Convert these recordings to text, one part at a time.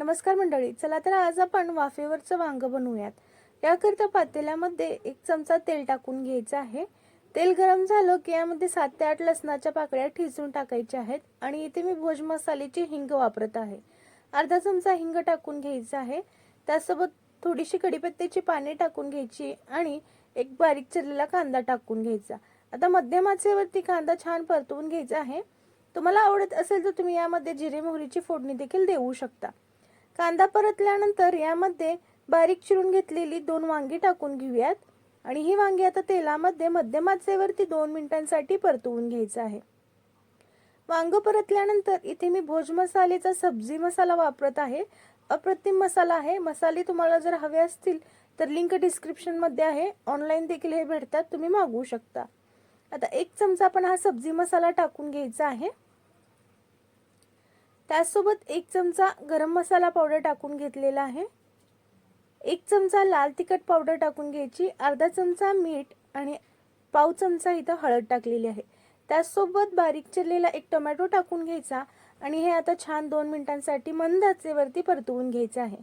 नमस्कार मंडळी चला तर आज आपण वाफेवरचं वांग बनवूयात. याकरता पातेल्यामध्ये एक चमचा तेल टाकून घ्यायचं आहे. तेल गरम झालं की यामध्ये सात ते आठ लसणाच्या पाकळ्या ठिसून टाकायच्या आहेत आणि इथे मी भोज मसाल्याची हिंग वापरत आहे. अर्धा चमचा हिंग टाकून घ्यायचा आहे. त्यासोबत थोडीशी कढीपत्त्याची पाने टाकून घ्यायची आणि एक बारीक चिरलेला कांदा टाकून घ्यायचा. आता मध्यमाचेवरती कांदा छान परतवून घ्यायचा आहे. तुम्हाला आवडत असेल तर तुम्ही यामध्ये जिरे मोहरीची फोडणी देखील देऊ शकता. कांदा परतल्यानंतर यामध्ये बारीक चिरून घेतलेली दोन वांगी टाकून घेऊयात. आणि ही वांगी आता तेलामध्ये मध्यम आचेवरती दोन मिनिटांसाठी परतवून घ्यायचं आहे. वांग परतल्यानंतर इथे मी भोज मसालेचा सब्जी मसाला वापरत आहे. अप्रतिम मसाला आहे. मसाले तुम्हाला जर हवे असतील तर लिंक डिस्क्रिप्शनमध्ये आहे. ऑनलाईन देखील हे भेटतात. तुम्ही मागवू शकता. आता एक चमचा आपण हा सब्जी मसाला टाकून घ्यायचा आहे. त्यासोबत एक चमचा गरम मसाला पावडर टाकून घेतलेला आहे. एक चमचा लाल तिखट पावडर टाकून घ्यायची. अर्धा चमचा मीठ आणि पाव चमचा इथं हळद टाकलेली आहे. त्याचसोबत बारीक चिरलेला एक टोमॅटो टाकून घ्यायचा आणि हे आता छान दोन मिनिटांसाठी मंद आचेवरती परतवून घ्यायचं आहे.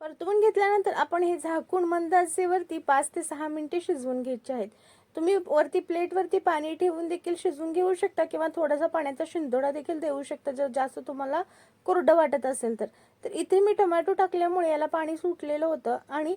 परतवून घेतल्यानंतर आपण हे झाकून मंद आचेवरती पाच ते सहा मिनिटे शिजवून घ्यायचे आहेत. तुम्ही वरती प्लेटवरती पाणी ठेवून देखील शिजवून घेऊ शकता किंवा थोडासा पाण्याचा शिंदोडा देखील देऊ शकता. जर जास्त तुम्हाला कोरडं वाटत असेल तर. तर इथे मी टोमॅटो टाकल्यामुळे याला पाणी सुटलेलं होतं आणि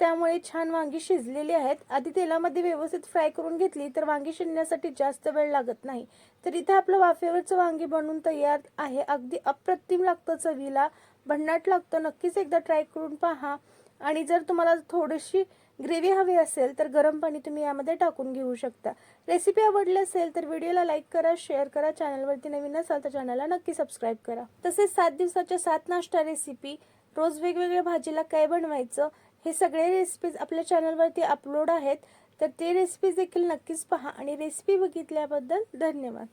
त्यामुळे छान वांगी शिजलेली आहेत. आधी तेलामध्ये व्यवस्थित फ्राय करून घेतली तर वांगी शिजण्यासाठी जास्त वेळ लागत नाही. तर इथे आपलं वाफेवरचं वांगी बनवून तयार आहे. अगदी अप्रतिम लागतं चवीला. भन्नाट लागतं. नक्कीच एकदा ट्राय करून पहा. आणि जर तुम्हाला थोडीशी ग्रेव्ही हवी असेल तर गरम पाणी तुम्ही यामध्ये टाकून घेऊ शकता. रेसिपी आवडली असेल तर व्हिडिओला लाईक करा शेअर करा चॅनलवरती नवीन असाल तर चॅनलला नक्की सबस्क्राईब करा. तसेच सात दिवसाच्या सात नाश्ता रेसिपी रोज वेगवेगळ्या भाजीला काय बनवायचं हे सगळे रेसिपीज आपल्या चॅनलवरती अपलोड आहेत. तर ते रेसिपीज देखील नक्कीच पहा आणि रेसिपी बघितल्याबद्दल धन्यवाद.